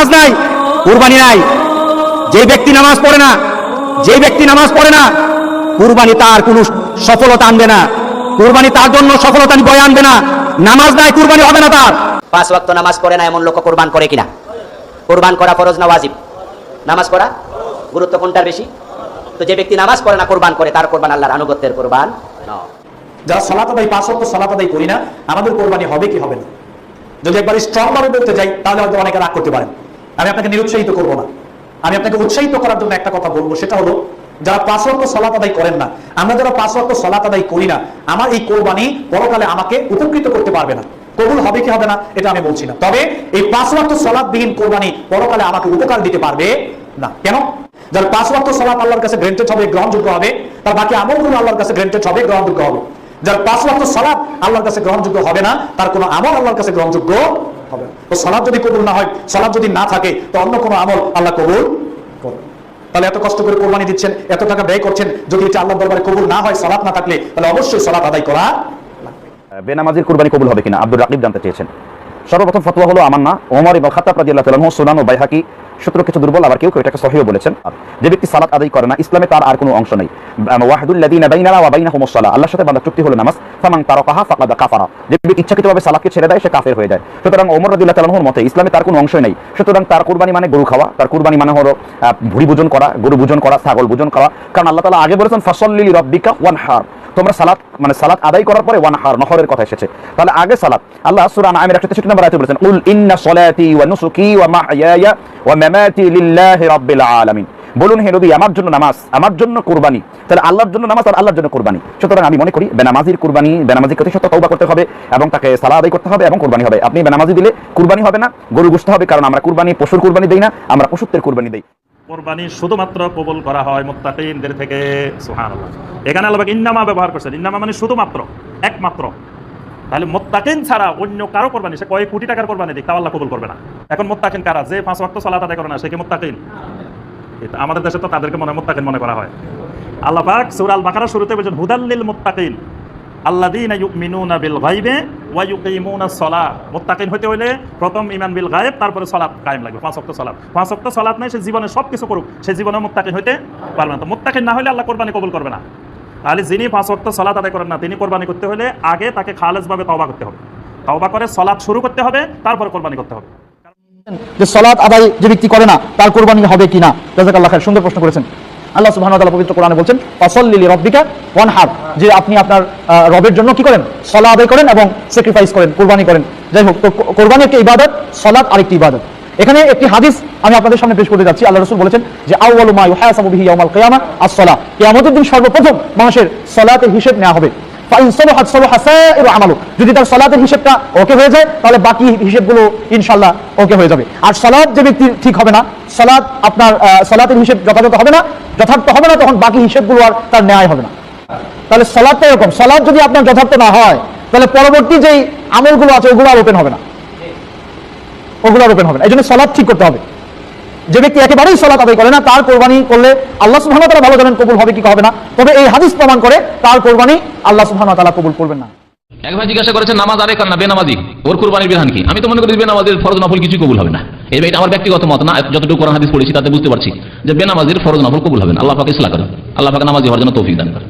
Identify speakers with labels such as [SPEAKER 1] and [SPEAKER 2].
[SPEAKER 1] নামাজ নাই কুরবানি নাই। যে ব্যক্তি নামাজ পড়ে না যে ব্যক্তি নামাজ পড়ে না কুরবানি তার কোনো সফলতা আনবে না। কুরবানি তার জন্য সফলতা বয়ে আনবে না। নামাজ নাই কুরবানি হবে না তার।
[SPEAKER 2] পাঁচ ওয়াক্ত নামাজ পড়ে না এমন লোক কোরবান করে কিনা? কোরবান করা ফরজ না ওয়াজিব? নামাজ পড়া গুরুত্ব কোনটার বেশি? তো যে ব্যক্তি নামাজ পড়ে না কোরবান করে তার কোরবান আল্লাহর আনুগত্যের কোরবান
[SPEAKER 3] যারা সলাত আদায় পাঁচ অক্ট সলাত আদায় করি না আমাদের কোরবানি হবে কি হবে না? যদি একবার স্ট্রং ভাবে বলতে যাই তাহলে হয়তো অনেকে রাগ করতে পারেন। আমি আপনাকে নিরুৎসাহিত করব না। আমি আপনাকে উৎসাহিত করার জন্য একটা কথা বলব, সেটা হলো, যারা পাঁচ অক্ট সলাত আদায় করেন না, আমরা যারা পাঁচ অক্ট সলাত আদায় করি না, আমার এই কোরবানি পরকালে আমাকে উপকৃত করতে পারবে না। কবুল হবে কি হবে না, এটা আমি বলছি না। তবে এই পাঁচ ওয়াক্ত সলাৎবিহীন কোরবানি পরকালে আমাকে উপকার দিতে পারবে না। কেন? যার পাঁচ ওয়াক্ত সলাৎ আল্লাহর কাছে গ্রেন্টেড হবে, গ্রহণযোগ্য হবে, তার বাকি আমলগুলো আল্লাহর কাছে গ্রেন্টেড হবে, গ্রহণযোগ্য হবে। যার পাঁচ ওয়াক্ত সলাৎ আল্লাহর কাছে গ্রহণযোগ্য হবে না, তার কোনো আমল আল্লাহর কাছে গ্রহণযোগ্য হবে। তো সলাৎ যদি কবুল না হয় সলাৎ যদি না থাকে, তো অন্য কোনো আমল আল্লাহ কবুল তাহলে এত কষ্ট করে কোরবানি দিচ্ছেন, এত টাকা ব্যয় করছেন, যদি এটা আল্লাহ দরবারে কবুল না হয় সলাৎ না থাকলে, তাহলে অবশ্যই সলাৎ আদায় করা
[SPEAKER 4] বেনামাজির কুরবানি কবুল হবে কিনা? আব্দুর রাকিব জানতে চেয়েছেন। সর্বপ্রথম ফতোয়া হলো আমার না ওমর এবং খাত্তাব রাদিয়াল্লাহু তাআলা সুনান ও বাইহাকি, সূত্র কিছু দুর্বল, আবার কেউ কেউ এটাকে সহিহ বলেছেন। যে ব্যক্তি সালাত আদায় করে না, ইসলামে তার আর কোনো অংশ নেই। ওয়াহিদুল লাযিনা বাইনানা ওয়া বাইনাহুমুস সালাহ। আল্লাহর সাথে বান্দার চুক্তি হলো নামাজ। ফামান তারাকাহা ফাকাদ কাফারা। যে ব্যক্তি ইচ্ছাকৃতভাবে সালাতকে ছেড়ে দেয়, সে কাফের হয়ে যায়। সুতরাং ওমর রাদিয়াল্লাহু তাআলার মতে, ইসলামে তার কোনো অংশই নেই। সুতরাং তার কুরবানি মানে গরু খাওয়া। তার কুরবানি মানে হলো ভুড়ি ভোজন করা, গরু ভোজন করা, ছাগল ভোজন করা কারণ আল্লাহ তাআলা আগে বলেছেন, ফাসল্লি লিরাব্বিকা ওয়ানহার। তোমরা সালাত মানে সালাত আদায় করার পরে ওয়ান হার নহরের কথা এসেছে। তাহলে আগে সালাত। আল্লাহ সূরা আমির 163 নম্বর আয়াতে বলেছেন, উল ইন্না সলাতি ওয়া নুসুকি ওয়া ওয়া মামাতি লিল্লাহি রাব্বিল আলামিন। বলুন, হে নবী, আমার জন্য নামাজ, আমার জন্য কুরবানি। তাহলে আল্লাহর জন্য নামাজ আর আল্লাহর জন্য কুরবানি। সুতরাং আমি মনে করি, বেনামাজির কুরবানি বেনামাজি প্রতি সত্য তওবা করতে হবে এবং তাকে সালাত আদায় করতে হবে এবং কুরবানি হবে। আপনি বেনামাজি দিলে কুরবানি হবে না, গরু গোশত হবে, কারণ আমরা কুরবানি, পশুর কুরবানি দেই না, আমরা পশুত্বের কুরবানি দেই।
[SPEAKER 5] কোরবানি শুধুমাত্র কবুল করা হয় মুত্তাকিনদের থেকে। সুবহানাল্লাহ। এখানে আল্লাহ ইন্নামা ব্যবহার করছেন। ইন্নামা মানে শুধুমাত্র, একমাত্র। তাহলে মোত্তাকিন ছাড়া অন্য কারও কোরবানি, সে কয়েক কোটি টাকার কোরবানি দিক, তাও আল্লাহ কবুল করবে না। এখন মোত্তাকিন কারা? যে পাঁচ ওয়াক্ত সালাত আদায় করে না, সে কি মোত্তাকিন? আমাদের দেশে তো তাদেরকে মনে মোত্তাকিন মনে করা হয়। আল্লাহ পাক সূরা আল বাকারা শুরুতে বলেছেন হুদাল্লিল মুত্তাকিন, আল্লাযীনা ইউমিনুনা বিল গায়বে ওয়া ইউকিমুনাস সালাহ। মুত্তাকিন হতে হইলে প্রথম ঈমান বিল গায়ব, তারপরে সালাত কায়েম লাগবে, পাঁচ ওয়াক্ত সালাত পাঁচ ওয়াক্ত সালাত নাই, সে জীবনে সব কিছু করুক, সে জীবনে মুত্তাকিন হইতে পারবে না। তো মুত্তাকিন না হলে আল্লাহ কোরবানি কবুল করবে না। তাহলে যিনি পাঁচ ওয়াক্ত সালাত আদায় করেন না, তিনি কোরবানি করতে হলে আগে তাকে খালেজভাবে তওবা করতে হবে। তওবা করে সালাত শুরু করতে হবে, তারপর কোরবানি করতে হবে।
[SPEAKER 6] যে সলাৎ আদায় যে ব্যক্তি করে না, তার কোরবানি হবে কিনা? রাজাকাল্লাহ খান সুন্দর প্রশ্ন করেছেন। আল্লাহ সুবহানাহু ওয়া তাআলা পবিত্র কোরআনে বলছেন, ফাসাল্লি লিরাব্বিকা ওয়ানহার যে আপনি আপনার রবের জন্য কি করেন? সলা আদায় করেন এবং স্যাক্রিফাইস করেন, কোরবানি করেন। যাই হোক, তো কোরবানি একটি ইবাদত সলাৎ আরেকটি ইবাদত। এখানে একটি হাদিস আমি আপনাদের সামনে পেশ করতে যাচ্ছি। আল্লাহ রাসূল বলেছেন যে আউয়ালু মা ইউহাসাবু বিহি ইয়াউমাল কিয়ামা, আস-সালাহ কিয়ামতের দিন সর্বপ্রথম মানুষের সলাতের হিসাব নেওয়া হবে। যদি তার সালাতের হিসেবটা ওকে হয়ে যায়, তাহলে বাকি হিসেবগুলো ইনশাআল্লাহ ওকে হয়ে যাবে। আর সালাত যে ব্যক্তি ঠিক হবে না, সালাত আপনার সালাতের হিসেব যথাযথ হবে না, যথার্থ হবে না, তখন বাকি হিসেবগুলো আর তার ন্যায় হবে না। তাহলে সালাদটা এরকম। সালাদ যদি আপনার যথার্থ না হয়, তাহলে পরবর্তী যেই আমলগুলো আছে, ওগুলো আর ওপেন হবে না। ওগুলো আর ওপেন হবে না। এই জন্য সলাদ ঠিক করতে হবে। যে ব্যক্তি একেবারেই সলাত আদায় করে না, তার কোরবানি করলে আল্লাহ সুবহানাহু ওয়া তাআলা ভালো জানেন কবুল হবে কি হবে না। তবে এই হাদিস প্রমাণ করে তার কোরবানি আল্লাহ সুবহানাহু ওয়া তাআলা কবুল করবেন না।
[SPEAKER 7] এক ভাই জিজ্ঞাসা করেছেন নামাজ আরে কার না, বেনামাজি? ওর কুরবানির বিধান কি? আমি তো মনে করি বেনামাজির ফরজ নফল কিছু কবুল হবে না। এই এটা আমার ব্যক্তিগত মত না, যতটুকু কোরআন হাদিস পড়েছি তাতে বুঝতে পারছি যে বেনামাজির ফরজ নফল কবুল হবে না। আল্লাহ পাকে ইসলাম করেন আল্লাহ পাকে নামাজি হওয়ার জন্য তৌফিক দান করেন